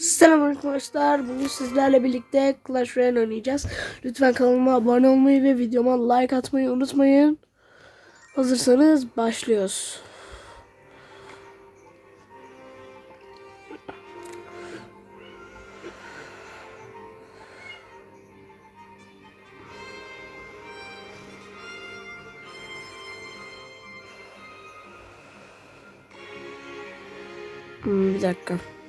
Selam arkadaşlar. Bugün sizlerle birlikte Clash Royale oynayacağız. Lütfen kanalıma abone olmayı ve videoma like atmayı unutmayın. Hazırsanız başlıyoruz. Hmm, bir dakika.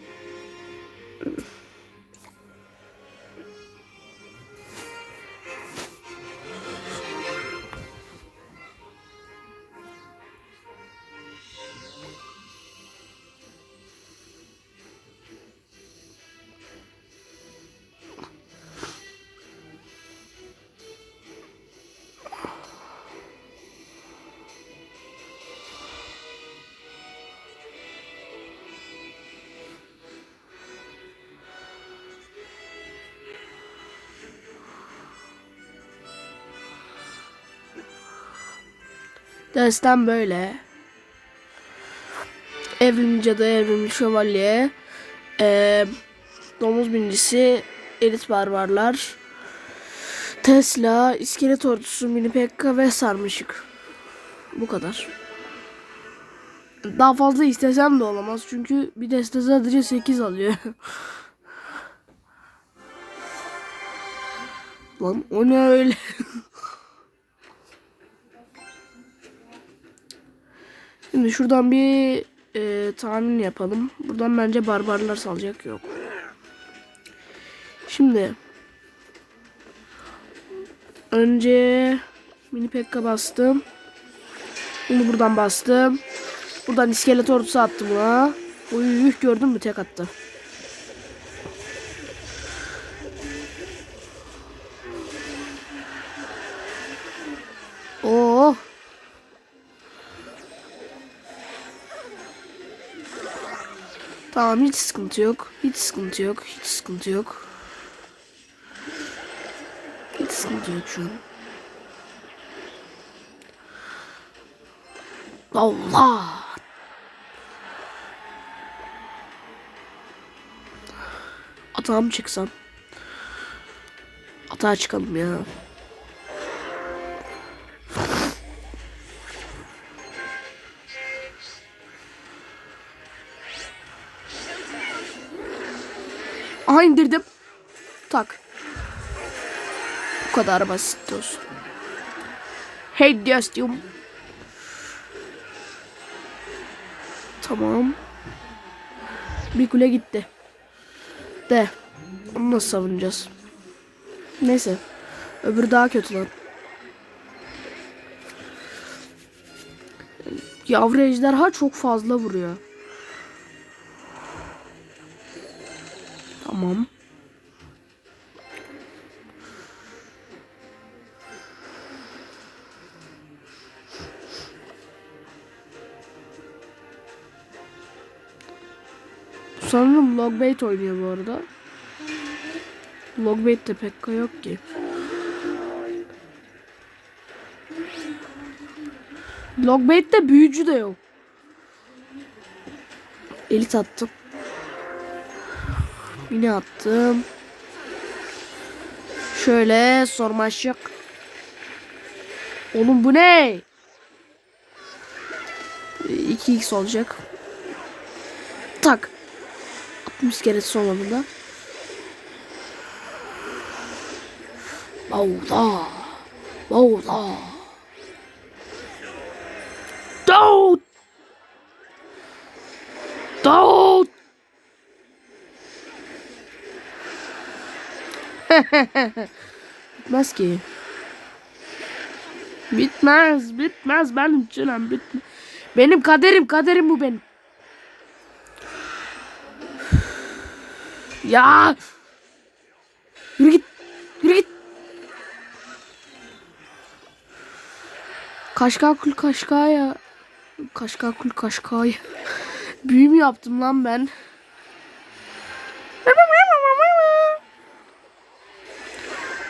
Dersten böyle. Evrimli cadı, evrimli şövalye, eee domuz binicisi, elit barbarlar, Tesla, iskelet ordusu, mini pekka ve sarmaşık. Bu kadar. Daha fazla istesem de olamaz çünkü bir deste sadece 8 alıyor. Lan o ne öyle? Şimdi şuradan bir e, tahmin yapalım. Buradan bence barbarlar salacak yok. Şimdi önce mini pekka bastım. Bunu buradan bastım. Buradan iskelet ordusu attım buna. Uy gördün mü tek attı. Tamam hiç sıkıntı yok. Hiç sıkıntı yok. Hiç sıkıntı yok. Hiç sıkıntı yok şu an. Allah. Atağa mı çıksam? Atağa çıkalım ya. Aha indirdim. Tak. Bu kadar basit dostum. Hey dostum. Tamam. Bir kule gitti. De. Onu nasıl savunacağız? Neyse. Öbürü daha kötü lan. Yavru ejderha çok fazla vuruyor. Tamam. Sanırım Logbait oynuyor bu arada. Logbait'te pekka yok ki. Logbait'te büyücü de yok. Elit attım. Yine attım. Şöyle sormaşık. Oğlum bu ne? 2x olacak. Tak. 60 kere sonunda. Allah. Allah. Bitmez ki. Bitmez, bitmez benim çilem bitmez. Benim kaderim, kaderim bu benim. Ya! Yürü git. Yürü git. Kaşkakul kaşkaya. Kaşkakul kaşkaya. Büyü mü yaptım lan ben?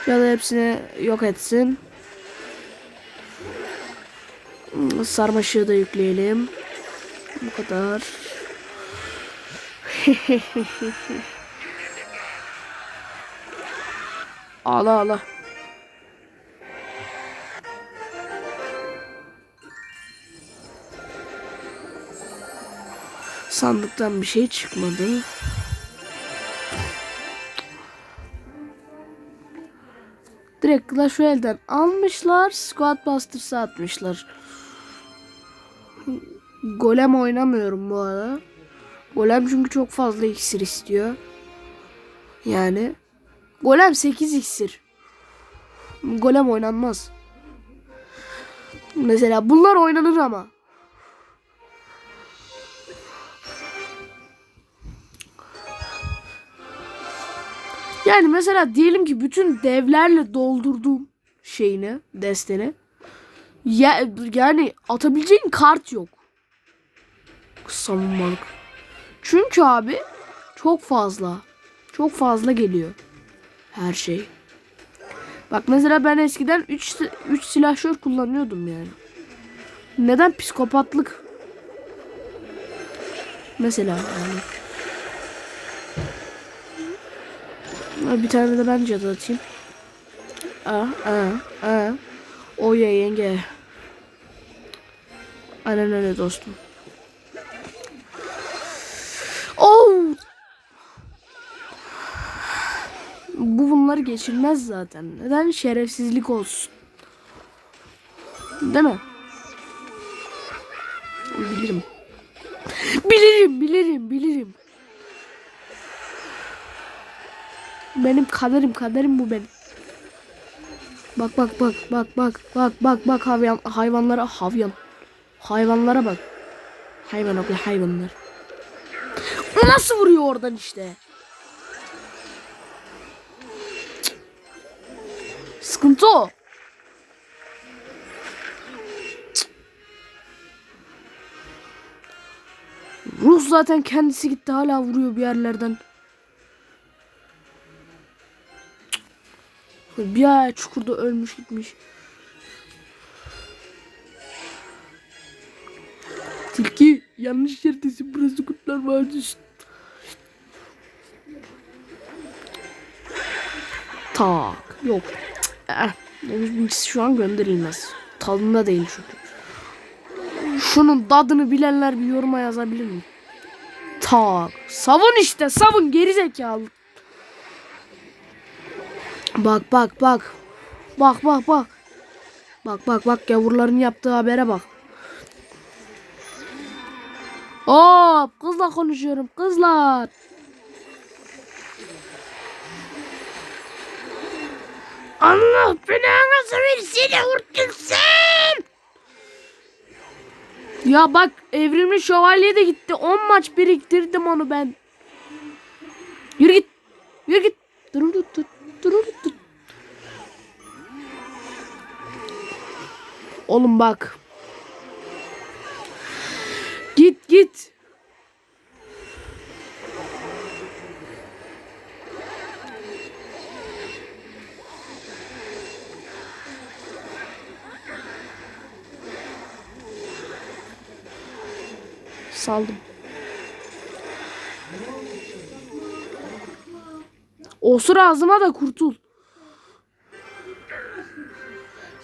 Ya da hepsini yok etsin. Sarmaşığı da yükleyelim. Bu kadar. ağla ağla. Sandıktan bir şey çıkmadı. Direkt Clash Royale'den almışlar. Squad Busters'a atmışlar. Golem oynamıyorum bu arada. Golem çünkü çok fazla iksir istiyor. Yani. Golem 8 iksir. Golem oynanmaz. Mesela bunlar oynanır ama. Yani mesela diyelim ki bütün devlerle doldurduğum şeyini, desteni. Ya, yani atabileceğin kart yok. Savunmalık. Çünkü abi çok fazla. Çok fazla geliyor. Her şey. Bak mesela ben eskiden 3 3 silahşör kullanıyordum yani. Neden psikopatlık? Mesela yani. Ha, Bir tane de ben cadı atayım. Aa, aa, aa. O ya yenge. Aynen öyle dostum. Oh! Bu bunları geçirmez zaten. Neden şerefsizlik olsun? Değil mi? Bilirim. Bilirim, bilirim, bilirim. Benim kaderim, kaderim bu benim. Bak bak bak bak bak bak bak bak hayvan hayvanlara havyan. Hayvanlara bak. Hayvan okla hayvanlar. O nasıl vuruyor oradan işte? Cık. Sıkıntı o. Ruh zaten kendisi gitti hala vuruyor bir yerlerden. Bir ay çukurda ölmüş gitmiş. Tilki yanlış yerdesin burası kurtlar vadisi. Tak yok. Eh. Şu an gönderilmez. Tadında değil çünkü. Şunun tadını bilenler bir yoruma yazabilir mi? Tak. Savun işte savun gerizekalı. Bak bak bak. Bak bak bak. Bak bak bak gavurların yaptığı habere bak. Hop kızla konuşuyorum kızlar. Allah belanızı versin sen. Ya bak evrimli şövalye de gitti. 10 maç biriktirdim onu ben. Yürü git. Yürü git. Durur tut. Durur. Oğlum bak. Git git. Saldım. Osur ağzıma da kurtul.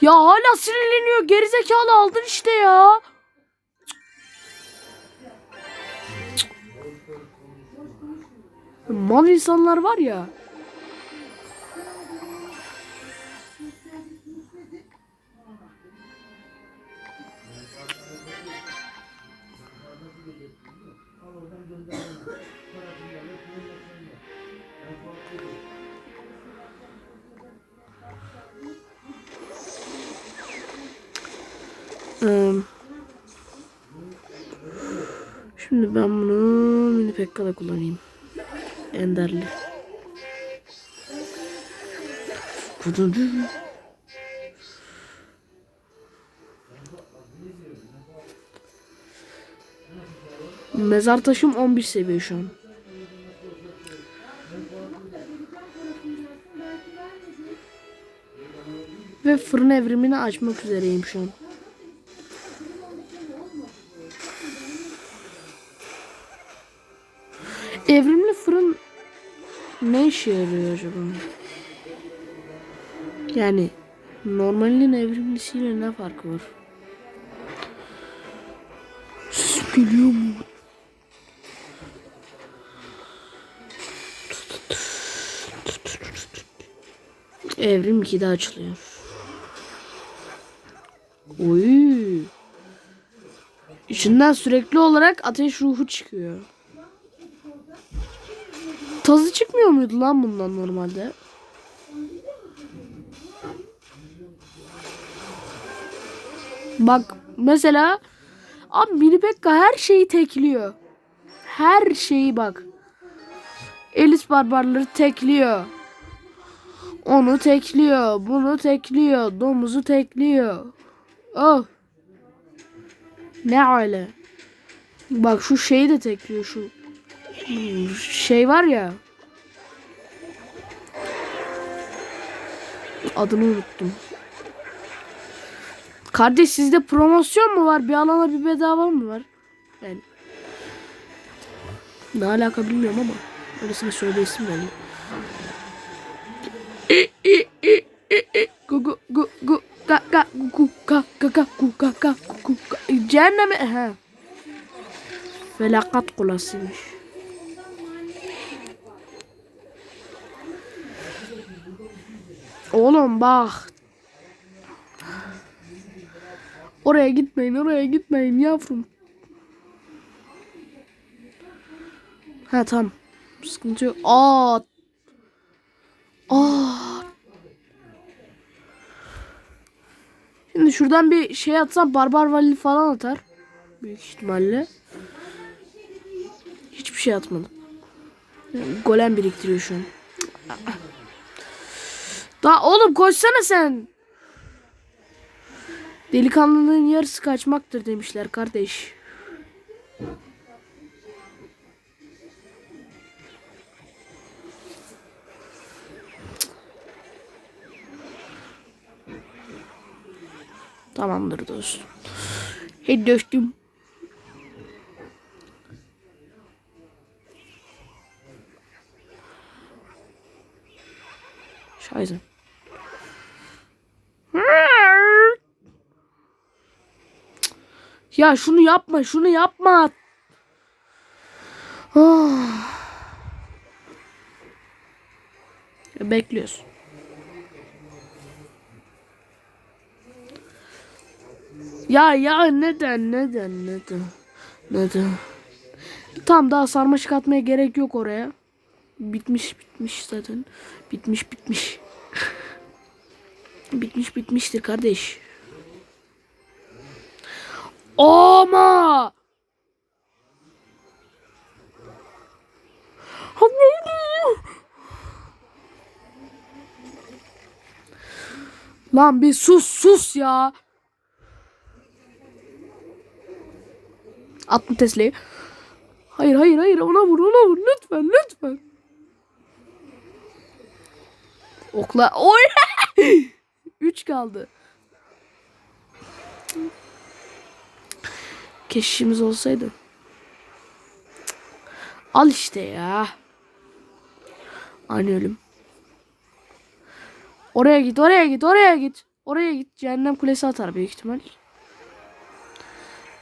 Ya hala sinirleniyor. Gerizekalı aldın işte ya. Mal insanlar var ya. Şimdi ben bunu mini pekkada kullanayım. Enderli. Mezar taşım 11 seviye şu an. Ve fırın evrimini açmak üzereyim şu an. Ne işe yarıyor acaba? Yani normalin evrimlisiyle ne farkı var? Ses geliyor mu? Evrim 2'de açılıyor. Oy. İçinden sürekli olarak ateş ruhu çıkıyor. Tazı çıkmıyor muydu lan bundan normalde? Bak mesela abi Mini Pekka her şeyi tekliyor. Her şeyi bak. Elis barbarları tekliyor. Onu tekliyor. Bunu tekliyor. Domuzu tekliyor. Oh. Ne öyle? Bak şu şeyi de tekliyor şu. Şey var ya. Adını unuttum. Kardeş sizde promosyon mu var? Bir alana bir bedava mı var? Yani. Ne alaka bilmiyorum ama. Öylesine söyleyesim yani. Gu gu gu ga ga gu ga ga ga gu ga ga gu ga. Cehenneme. He. Felakat kulasıymış. Oğlum bak. Oraya gitmeyin, oraya gitmeyin yavrum. Ha tamam. Sıkıntı yok. Aa. Aa. Şimdi şuradan bir şey atsam barbar valli falan atar. Büyük ihtimalle. Hiçbir şey atmadım. Golem biriktiriyor şu an. Daha oğlum koşsana sen. Delikanlının yarısı kaçmaktır demişler kardeş. Tamamdır dostum. Hey dostum. Scheiße. Ya şunu yapma, şunu yapma. Ah. Ya Bekliyorsun. Ya ya neden neden neden neden? Tam daha sarmaşık atmaya gerek yok oraya. Bitmiş bitmiş zaten. Bitmiş bitmiş. bitmiş bitmiştir kardeş. Ama. Lan bir sus sus ya. Attım Tesla'yı. Hayır hayır hayır ona vur ona vur lütfen lütfen. Okla. Oy. 3 kaldı. Keşişimiz olsaydı. Al işte ya. Aynı ölüm. Oraya git, oraya git, oraya git. Oraya git. Cehennem kulesi atar büyük ihtimal.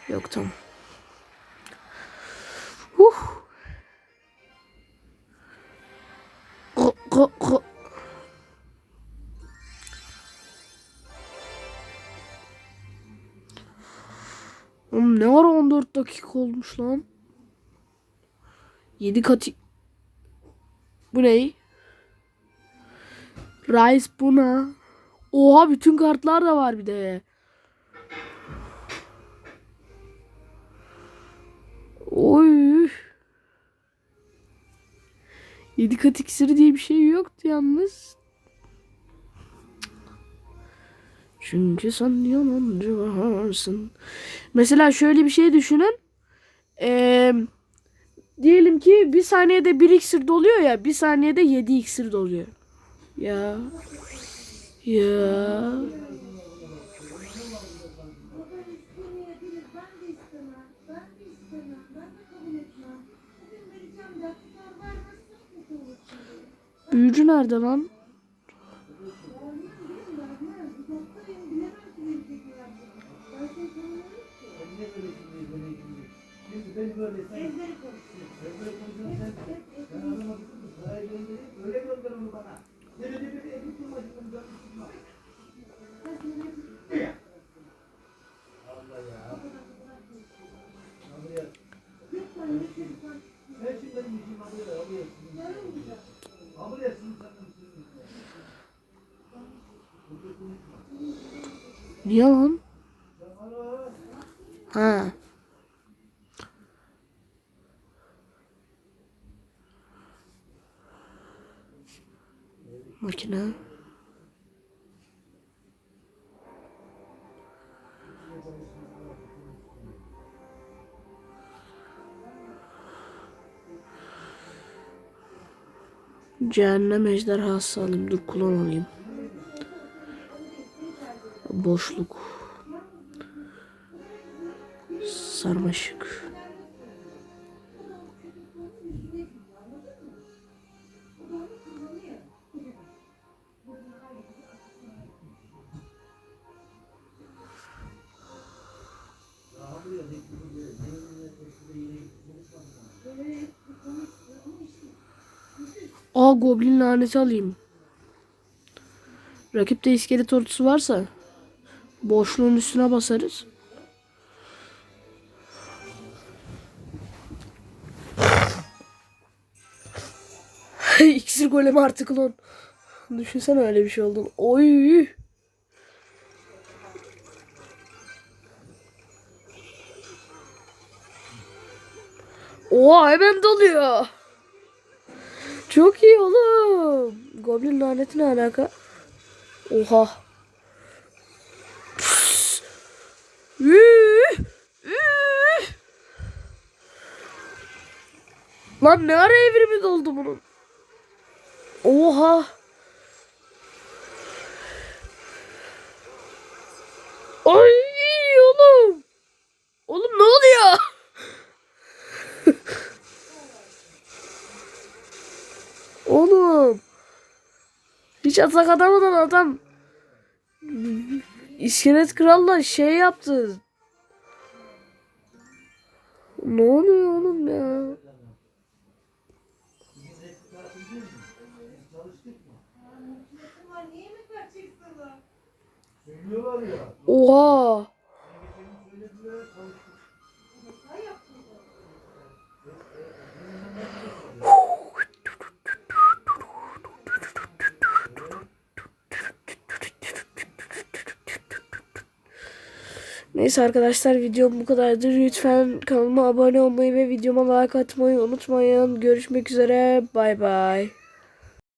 Yok tamam. Huh. Go, go, go. Oğlum ne ara 14 dakika olmuş lan? 7 katı. Bu ne? Rice buna. Oha bütün kartlar da var bir de. Oy. 7 kat iksiri diye bir şey yoktu yalnız. Çünkü sen yalancı varsın. Mesela şöyle bir şey düşünün. Ee, diyelim ki bir saniyede bir iksir doluyor ya. Bir saniyede 7 iksir doluyor. Ya. Ya. Büyücü nerede lan? Niye lan? Ha. Makine. Cehennem ejderhası alayım. Dur kulon alayım. Boşluk. Sarmaşık. Aa goblin laneti alayım. Rakipte iskelet ordusu varsa boşluğun üstüne basarız. İksir golemi artık lan. Düşünsene öyle bir şey olduğunu. Oy. Oha hemen doluyor. Çok iyi oğlum. Goblin laneti ne alaka? Oha. Lan ne ara evrimi doldu bunun? Oha. Ay oğlum. Oğlum ne oluyor? Oğlum. Hiç atak atamadan adam İskelet Kral'la şey yaptı. Ne oluyor oğlum ya? Oha. Neyse arkadaşlar videom bu kadardır. Lütfen kanalıma abone olmayı ve videoma like atmayı unutmayın. Görüşmek üzere. Bay bay.